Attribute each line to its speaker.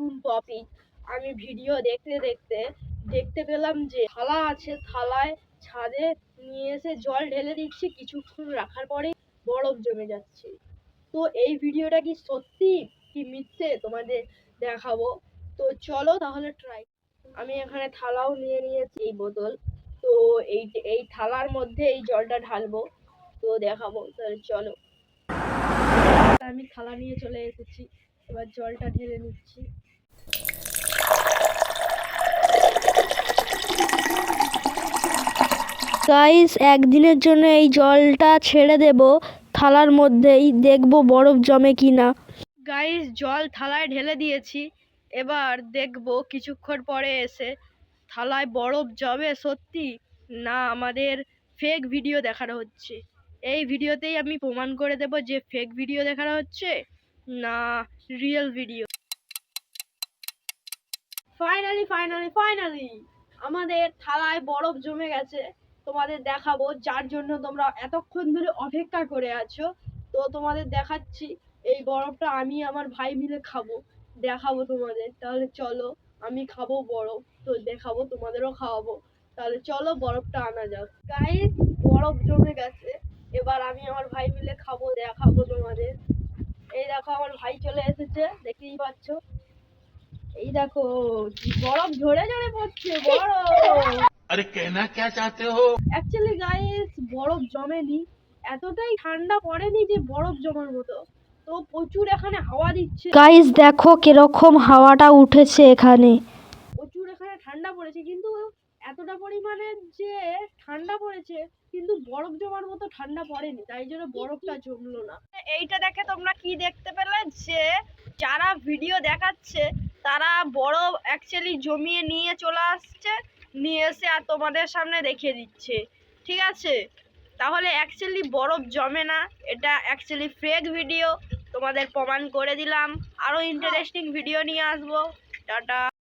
Speaker 1: নতুন টপিক আমি ভিডিও দেখতে দেখতে দেখতে পেলাম যে থালা আছে, থালায় ছাদে নিয়ে এসে জল ঢেলে দিচ্ছি, কিছুক্ষণ রাখার পরে বরফ জমে যাচ্ছে। তো এই ভিডিওটা কি সত্যি কি মিথ্যে তোমাদের দেখাবো? তো চলো তাহলে ট্রাই আমি এখানে থালাও নিয়ে নিয়েছি এই বোতল। তো এই এই থালার মধ্যে এই জলটা ঢালবো। তো দেখাবো, তাহলে চলো। আমি থালা নিয়ে চলে এসেছি। এবার জলটা ঢেলে নিচ্ছি।
Speaker 2: গাইস একদিনের জন্য এই জলটা ছেড়ে দেব। থালার মধ্যেই দেখব বরফ জমে কি না
Speaker 1: গাইস জল থালায় ঢেলে দিয়েছি। এবার দেখব কিছুক্ষণ পরে এসে থালায় বরফ জমে সত্যি না আমাদের ফেক ভিডিও দেখানো হচ্ছে। এই ভিডিওতেই আমি প্রমাণ করে দেব যে ফেক ভিডিও দেখানো হচ্ছে না real video finally finally finally আমাদের থালায় বরফ জমে গেছে। তোমাদের দেখাবো, যার জন্য তোমরা এতক্ষণ ধরে অপেক্ষা করে আছো। তো তোমাদের দেখাচ্ছি, এই বরফটা আমি আমার ভাই মিলে খাব। দেখাবো তোমাদের। তাহলে চলো, আমি খাব বরফ। তো দেখাবো, তোমাদেরও খাওয়াবো। তাহলে চলো বরফটা আনা যাক। গাইস বরফ জমে গেছে। এবার আমি আমার ভাই মিলে খাব, দেখাবো তোমাদের। এই দেখো, আমার ভাই চলে এসেছে, দেখতেই পাচ্ছ? এই দেখো বরফ ঝরে ঝরে পড়ছে, বরফ!
Speaker 3: আরে কেনা কে চাতে হো?
Speaker 1: অ্যাকচুয়ালি গাইস বরফ জমেনি। এতটাই ঠান্ডা পড়েনি যে বরফ জমার মতো। তো প্রচুর এখানে হাওয়া দিচ্ছে।
Speaker 2: গাইস দেখো কীরকম হাওয়াটা উঠেছে এখানে।
Speaker 1: প্রচুর এখানে ঠান্ডা পড়েছে কিন্তু এতটা পরিমাণে যে ঠান্ডা পড়েছে কিন্তু বরফ জমার মতো ঠান্ডা পড়েনি। তাই জন্য বরফটা জমলো না। এইটা দেখে তোমরা কি দেখতে পেলে? যে যারা ভিডিও দেখাচ্ছে তারা বরফ অ্যাকচুয়ালি জমিয়ে নিয়ে চলে আসছে। নিয়ে এসে আর তোমাদের সামনে দেখিয়ে দিচ্ছে। ঠিক আছে? তাহলে অ্যাকচুয়ালি বরফ জমে না। এটা অ্যাকচুয়ালি ফেক ভিডিও তোমাদের প্রমাণ করে দিলাম। আরও ইন্টারেস্টিং ভিডিও নিয়ে আসব। টাটা।